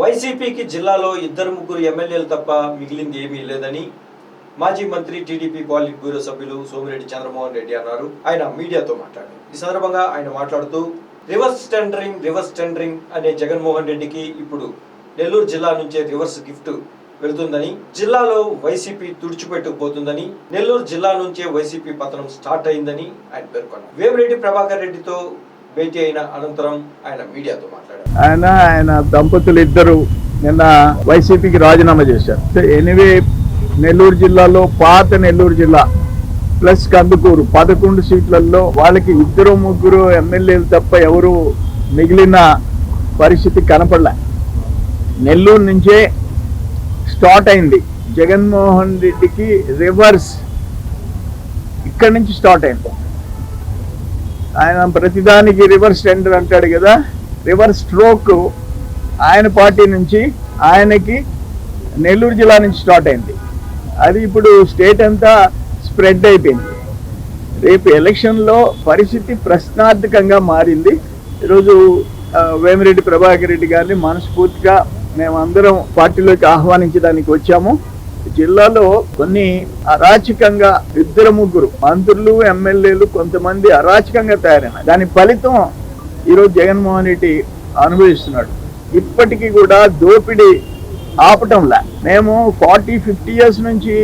వైసీపీకి జిల్లాలో ఇద్దరు ముగ్గురు ఎమ్మెల్యేలు తప్ప మిగిలింది ఏమీ లేదని మాజీ మంత్రి టీడీపీ పాలిట్ బ్యూరో సభ్యులు సోమిరెడ్డి చంద్రమోహన్ రెడ్డి అన్నారు. ఆయన మీడియాతో మాట్లాడారు. ఈ సందర్భంగా ఆయన మాట్లాడుతూ రివర్స్ టెండరింగ్ రివర్స్ టెండరింగ్ అనే జగన్మోహన్ రెడ్డికి ఇప్పుడు నెల్లూరు జిల్లా నుంచే రివర్స్ గిఫ్ట్ వెళుతుందని జిల్లాలో వైసీపీ తుడిచిపెట్టుకుపోతుందని నెల్లూరు జిల్లా నుంచే వైసీపీ పతనం స్టార్ట్ అయిందని ఆయన పేర్కొన్నారు. వేమిరెడ్డి ప్రభాకర్ రెడ్డితో భేటీ అయిన అనంతరం ఆయన మీడియాతో మాట్లాడారు. ఆయన ఆయన దంపతులు ఇద్దరు నిన్న వైసీపీకి రాజీనామా చేశారు. ఎనివే నెల్లూరు జిల్లాలో పాత నెల్లూరు జిల్లా ప్లస్ కందుకూరు పదకొండు సీట్లలో వాళ్ళకి ఇద్దరు ముగ్గురు ఎమ్మెల్యేలు తప్ప ఎవరు మిగిలిన పరిస్థితి కనపడలే. నెల్లూరు నుంచే స్టార్ట్ అయింది. జగన్మోహన్ రెడ్డికి రివర్స్ ఇక్కడి నుంచి స్టార్ట్ అయింది. ఆయన ప్రతిదానికి రివర్స్ టెండర్ అంటాడు కదా. రివర్స్ స్ట్రోక్ ఆయన పార్టీ నుంచి ఆయనకి నెల్లూరు జిల్లా నుంచి స్టార్ట్ అయింది. అది ఇప్పుడు స్టేట్ అంతా స్ప్రెడ్ అయిపోయింది. రేపు ఎలక్షన్లో పరిస్థితి ప్రశ్నార్థకంగా మారింది. ఈరోజు వేమిరెడ్డి ప్రభాకర్ రెడ్డి గారిని మనస్ఫూర్తిగా మేమందరం పార్టీలోకి ఆహ్వానించడానికి వచ్చాము. జిల్లాలో కొన్ని అరాచకంగా ఇద్దరు ముగ్గురు మంత్రులు ఎమ్మెల్యేలు కొంతమంది అరాచకంగా తయారైన. దాని ఫలితం ఈరోజు జగన్మోహన్ రెడ్డి అనుభవిస్తున్నాడు. ఇప్పటికీ కూడా దోపిడీ ఆపటంలా మేము ఫార్టీ ఫిఫ్టీ ఇయర్స్ నుంచి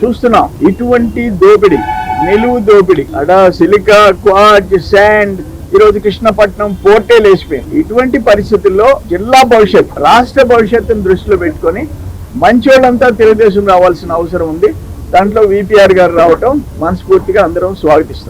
చూస్తున్నాం ఇటువంటి దోపిడీ నిలువు దోపిడీ. అడ సిలికా క్వార్జ్ శాండ్ ఈరోజు కృష్ణపట్నం పోర్టే లేచిపోయింది ఇటువంటి పరిస్థితుల్లో జిల్లా భవిష్యత్ రాష్ట్ర భవిష్యత్తును దృష్టిలో పెట్టుకొని మంచోళ్ళంతా తెలుగుదేశం రావాల్సిన అవసరం ఉంది. దాంట్లో విపిఆర్ గారు రావటం మనస్ఫూర్తిగా అందరం స్వాగతిస్తున్నాం.